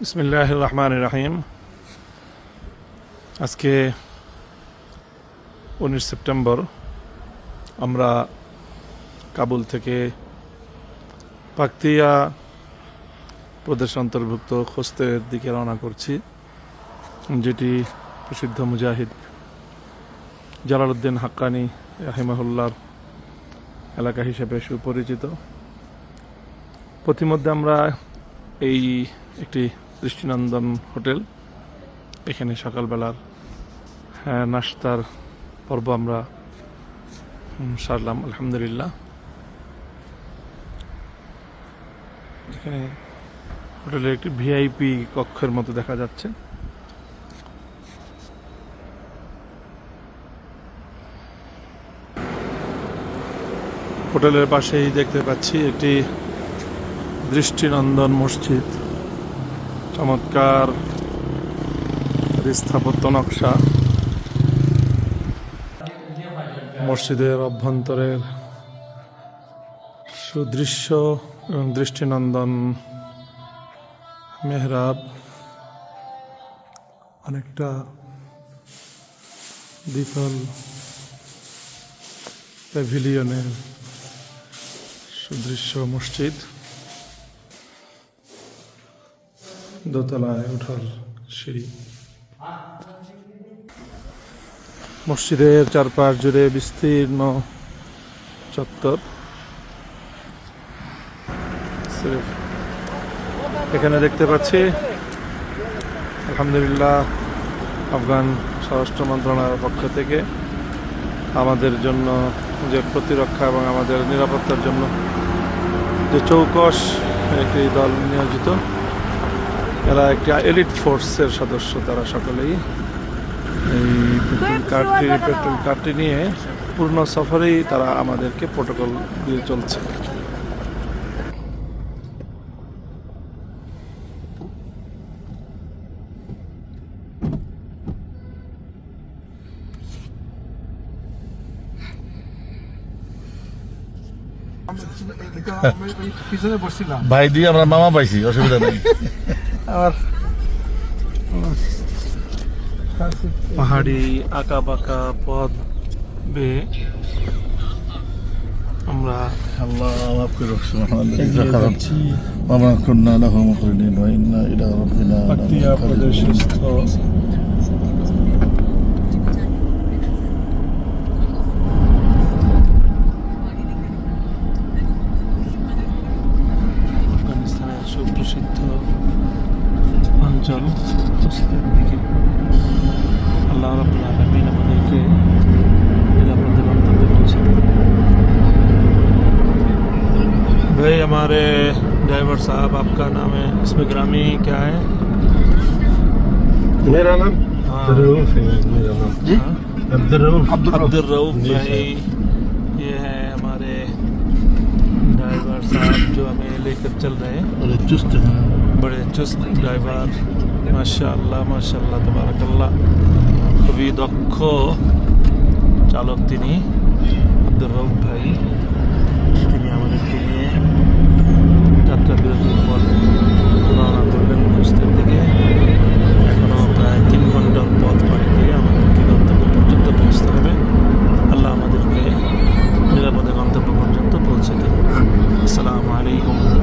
বিসমিল্লাহ রহমান রাহিম আজকে উনিশ সেপ্টেম্বর আমরা কাবুল থেকে পাকতিয়া প্রদেশ অন্তর্ভুক্ত খোস্তের দিকে রওনা করছি, যেটি প্রসিদ্ধ মুজাহিদ জালালউদ্দিন হাক্কানি রাহিমাহুল্লার এলাকা হিসেবে সুপরিচিত। প্রতিমধ্যে আমরা এই একটি দৃষ্টিনন্দন হোটেল। এখানে সকালবেলার হ্যাঁ, নাস্তার পর্ব আমরা সারলাম আলহামদুলিল্লাহ। এখানে হোটেলের একটি ভিআইপি কক্ষের মতো দেখা যাচ্ছে। হোটেলের পাশেই দেখতে পাচ্ছি একটি দৃষ্টিনন্দন মসজিদ। চমৎকার স্থাপত্য নকশা। মসজিদের অভ্যন্তরের সুদৃশ্য এবং দৃষ্টিনন্দন মেহরাব অনেকটা দ্বিতল প্যাভিলিয়নের সুদৃশ্য মসজিদ। দোতলায় ওঠার সিঁড়ি। মসজিদের চারপাশ জুড়ে বিস্তীর্ণ চত্বর। এখানে দেখতে পাচ্ছি, আলহামদুলিল্লাহ, আফগান স্বরাষ্ট্র মন্ত্রণালয়ের পক্ষ থেকে আমাদের জন্য যে প্রতিরক্ষা এবং আমাদের নিরাপত্তার জন্য যে চৌকস একটি দল নিয়োজিত। এরা একটি এলিট ফোর্সের সদস্য তারা সকলেই এই পেট্রোল কারটি পেট্রোল কার্ডটি নিয়ে পূর্ণ সফরেই তারা আমাদেরকে প্রোটোকল দিয়ে চলছে ভাই দিয়ে আমরা মামা পাইছি অসুবিধা নেই আর পাহাড়ি আঁকা বাঁকা পথ বেয়ে আমরা আল্লাহ মাফ করো আমরা কন্যা কুন্না লাহু মুকরিনিন ওয়া ইন্না ইলা রাব্বিনা चलो। देखिए अल्लाह रबीन तो भाई हमारे ड्राइवर साहब आपका नाम है? इसमें ग्रामी क्या है? मेरा नाम अब्दुल रऊफ अब्दुल रऊफ भाई ये है ड्राइवर साहब जो हमें लेकर चल रहे हैं বলে চুস্ত बड़े चुस्त ড্রাইভার মাশাআল্লাহ মাশাআল্লাহ তাবারাকাল্লাহ খুবই দক্ষ চালক তিনি Allez, go.